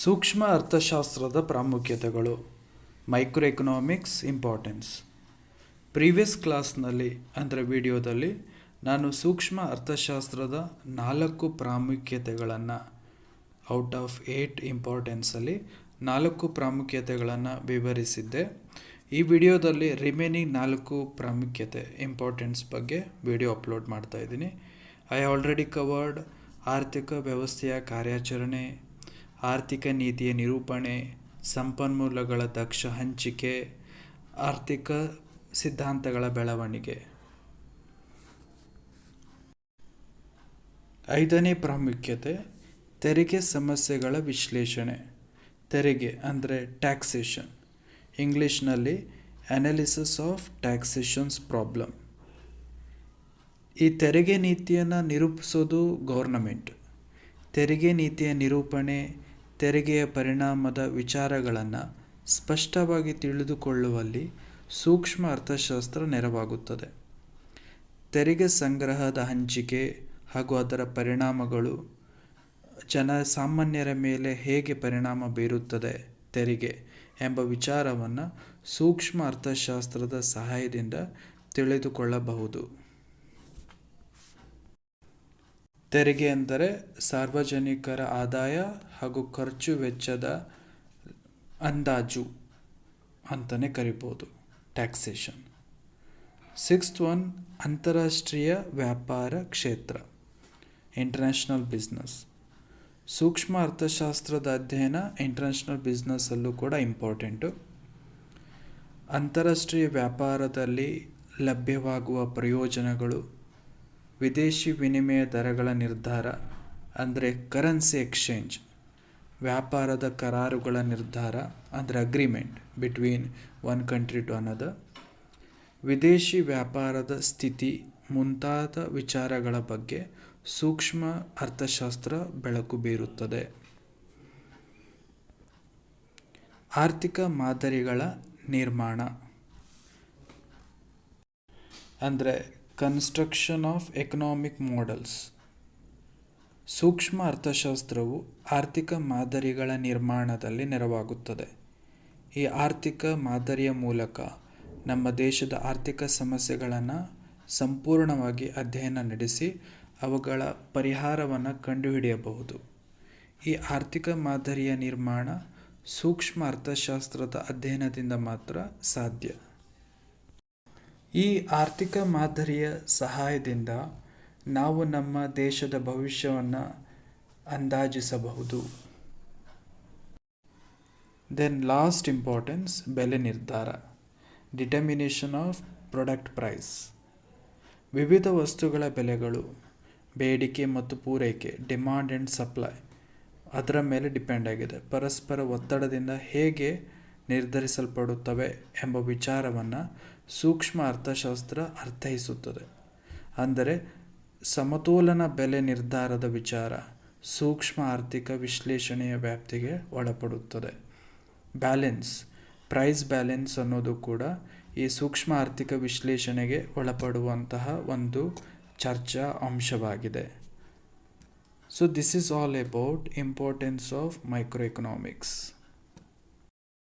ಸೂಕ್ಷ್ಮ ಅರ್ಥಶಾಸ್ತ್ರದ ಪ್ರಾಮುಖ್ಯತೆಗಳು. ಮೈಕ್ರೋ ಎಕನಾಮಿಕ್ಸ್ ಇಂಪಾರ್ಟೆನ್ಸ್ ಪ್ರೀವಿಯಸ್ ಕ್ಲಾಸ್ನಲ್ಲಿ ಅಂದರೆ ವಿಡಿಯೋದಲ್ಲಿ, ನಾನು ಸೂಕ್ಷ್ಮ ಅರ್ಥಶಾಸ್ತ್ರದ ನಾಲ್ಕು ಪ್ರಾಮುಖ್ಯತೆಗಳನ್ನು ಔಟ್ ಆಫ್ ಏಟ್ ಇಂಪಾರ್ಟೆನ್ಸಲ್ಲಿ ನಾಲ್ಕು ಪ್ರಾಮುಖ್ಯತೆಗಳನ್ನು ವಿವರಿಸಿದ್ದೆ. ಈ ವಿಡಿಯೋದಲ್ಲಿ ರಿಮೇನಿಂಗ್ ನಾಲ್ಕು ಪ್ರಾಮುಖ್ಯತೆ ಇಂಪಾರ್ಟೆನ್ಸ್ ಬಗ್ಗೆ ವಿಡಿಯೋ ಅಪ್ಲೋಡ್ ಮಾಡ್ತಾ ಇದ್ದೀನಿ. ಐ ಆಲ್ರೆಡಿ ಕವರ್ಡ್ ಆರ್ಥಿಕ ವ್ಯವಸ್ಥೆಯ ಕಾರ್ಯಾಚರಣೆ ಆರ್ಥಿಕ ನೀತಿಯ ನಿರೂಪಣೆ, ಸಂಪನ್ಮೂಲಗಳ ದಕ್ಷ ಹಂಚಿಕೆ, ಆರ್ಥಿಕ ಸಿದ್ಧಾಂತಗಳ ಬೆಳವಣಿಗೆ. ಐದನೇ ಪ್ರಾಮುಖ್ಯತೆ, ತೆರಿಗೆ ಸಮಸ್ಯೆಗಳ ವಿಶ್ಲೇಷಣೆ. ತೆರಿಗೆ ಅಂದರೆ ಟ್ಯಾಕ್ಸೇಷನ್ ಇಂಗ್ಲೀಷ್ನಲ್ಲಿ ಅನಾಲಿಸಿಸ್ ಆಫ್ ಟ್ಯಾಕ್ಸೇಷನ್ಸ್ ಪ್ರಾಬ್ಲಮ್ ಈ ತೆರಿಗೆ ನೀತಿಯನ್ನು ನಿರೂಪಿಸೋದು ಗೌರ್ನಮೆಂಟ್ ತೆರಿಗೆ ನೀತಿಯ ನಿರೂಪಣೆ ತೆರಿಗೆಯ ಪರಿಣಾಮದ ವಿಚಾರಗಳನ್ನು ಸ್ಪಷ್ಟವಾಗಿ ತಿಳಿದುಕೊಳ್ಳುವಲ್ಲಿ ಸೂಕ್ಷ್ಮ ಅರ್ಥಶಾಸ್ತ್ರ ನೆರವಾಗುತ್ತದೆ. ತೆರಿಗೆ ಸಂಗ್ರಹದ ಹಂಚಿಕೆ ಹಾಗೂ ಅದರ ಪರಿಣಾಮಗಳು ಜನಸಾಮಾನ್ಯರ ಮೇಲೆ ಹೇಗೆ ಪರಿಣಾಮ ಬೀರುತ್ತದೆ ತೆರಿಗೆ ಎಂಬ ವಿಚಾರವನ್ನು ಸೂಕ್ಷ್ಮ ಅರ್ಥಶಾಸ್ತ್ರದ ಸಹಾಯದಿಂದ ತಿಳಿದುಕೊಳ್ಳಬಹುದು. ತೆರಿಗೆ ಎಂದರೆ ಸಾರ್ವಜನಿಕರ ಆದಾಯ ಹಾಗೂ ಖರ್ಚು ವೆಚ್ಚದ ಅಂದಾಜು ಅಂತಲೇ ಕರಿಬೋದು. ಟ್ಯಾಕ್ಸೇಷನ್ ಸಿಕ್ಸ್ತ್ ಒನ್ ಅಂತಾರಾಷ್ಟ್ರೀಯ ವ್ಯಾಪಾರ ಕ್ಷೇತ್ರ. ಇಂಟರ್ನ್ಯಾಷನಲ್ ಬಿಸ್ನೆಸ್ ಸೂಕ್ಷ್ಮ ಅರ್ಥಶಾಸ್ತ್ರದ ಅಧ್ಯಯನ ಇಂಟರ್ನ್ಯಾಷನಲ್ ಬಿಸ್ನೆಸ್ಸಲ್ಲೂ ಕೂಡ ಇಂಪಾರ್ಟೆಂಟು ಅಂತಾರಾಷ್ಟ್ರೀಯ ವ್ಯಾಪಾರದಲ್ಲಿ ಲಭ್ಯವಾಗುವ ಪ್ರಯೋಜನಗಳು ವಿದೇಶಿ ವಿನಿಮಯ ದರಗಳ ನಿರ್ಧಾರ ಅಂದರೆ ಕರೆನ್ಸಿ ಎಕ್ಸ್ಚೇಂಜ್ ವ್ಯಾಪಾರದ ಕರಾರುಗಳ ನಿರ್ಧಾರ ಅಂದರೆ agreement between one country to another ವಿದೇಶಿ ವ್ಯಾಪಾರದ ಸ್ಥಿತಿ ಮುಂತಾದ ವಿಚಾರಗಳ ಬಗ್ಗೆ ಸೂಕ್ಷ್ಮ ಅರ್ಥಶಾಸ್ತ್ರ ಬೆಳಕು ಬೀರುತ್ತದೆ. ಆರ್ಥಿಕ ಮಾದರಿಗಳ ನಿರ್ಮಾಣ ಅಂದರೆ ಕನ್ಸ್ಟ್ರಕ್ಷನ್ ಆಫ್ ಎಕನಾಮಿಕ್ ಮಾಡಲ್ಸ್ ಸೂಕ್ಷ್ಮ ಅರ್ಥಶಾಸ್ತ್ರವು ಆರ್ಥಿಕ ಮಾದರಿಗಳ ನಿರ್ಮಾಣದಲ್ಲಿ ನೆರವಾಗುತ್ತದೆ. ಈ ಆರ್ಥಿಕ ಮಾದರಿಯ ಮೂಲಕ ನಮ್ಮ ದೇಶದ ಆರ್ಥಿಕ ಸಮಸ್ಯೆಗಳನ್ನು ಸಂಪೂರ್ಣವಾಗಿ ಅಧ್ಯಯನ ನಡೆಸಿ ಅವುಗಳ ಪರಿಹಾರವನ್ನು ಕಂಡುಹಿಡಿಯಬಹುದು. ಈ ಆರ್ಥಿಕ ಮಾದರಿಯ ನಿರ್ಮಾಣ ಸೂಕ್ಷ್ಮ ಅರ್ಥಶಾಸ್ತ್ರದ ಅಧ್ಯಯನದಿಂದ ಮಾತ್ರ ಸಾಧ್ಯ. ಈ ಆರ್ಥಿಕ ಮಾದರಿಯ ಸಹಾಯದಿಂದ ನಾವು ನಮ್ಮ ದೇಶದ ಭವಿಷ್ಯವನ್ನು ಅಂದಾಜಿಸಬಹುದು. ದೆನ್ ಲಾಸ್ಟ್ ಇಂಪಾರ್ಟೆನ್ಸ್ ಬೆಲೆ ನಿರ್ಧಾರ. ಡಿಟರ್ಮಿನೇಷನ್ ಆಫ್ ಪ್ರೊಡಕ್ಟ್ ಪ್ರೈಸ್ ವಿವಿಧ ವಸ್ತುಗಳ ಬೆಲೆಗಳು, ಬೇಡಿಕೆ ಮತ್ತು ಪೂರೈಕೆ ಡಿಮಾಂಡ್ ಆ್ಯಂಡ್ ಸಪ್ಲೈ ಅದರ ಮೇಲೆ ಡಿಪೆಂಡ್ ಆಗಿದೆ. ಪರಸ್ಪರ ಒತ್ತಡದಿಂದ ಹೇಗೆ ನಿರ್ಧರಿಸಲ್ಪಡುತ್ತವೆ ಎಂಬ ವಿಚಾರವನ್ನು ಸೂಕ್ಷ್ಮ ಅರ್ಥಶಾಸ್ತ್ರ ಅರ್ಥೈಸುತ್ತದೆ. ಅಂದರೆ ಸಮತೋಲನ ಬೆಲೆ ನಿರ್ಧಾರದ ವಿಚಾರ ಸೂಕ್ಷ್ಮ ಆರ್ಥಿಕ ವಿಶ್ಲೇಷಣೆಯ ವ್ಯಾಪ್ತಿಗೆ ಒಳಪಡುತ್ತದೆ. ಬ್ಯಾಲೆನ್ಸ್, ಪ್ರೈಸ್ ಬ್ಯಾಲೆನ್ಸ್ ಅನ್ನೋದು ಕೂಡ ಈ ಸೂಕ್ಷ್ಮ ಆರ್ಥಿಕ ವಿಶ್ಲೇಷಣೆಗೆ ಒಳಪಡುವಂತಹ ಒಂದು ಚರ್ಚಾ ಅಂಶವಾಗಿದೆ. So this is all about importance of micro economics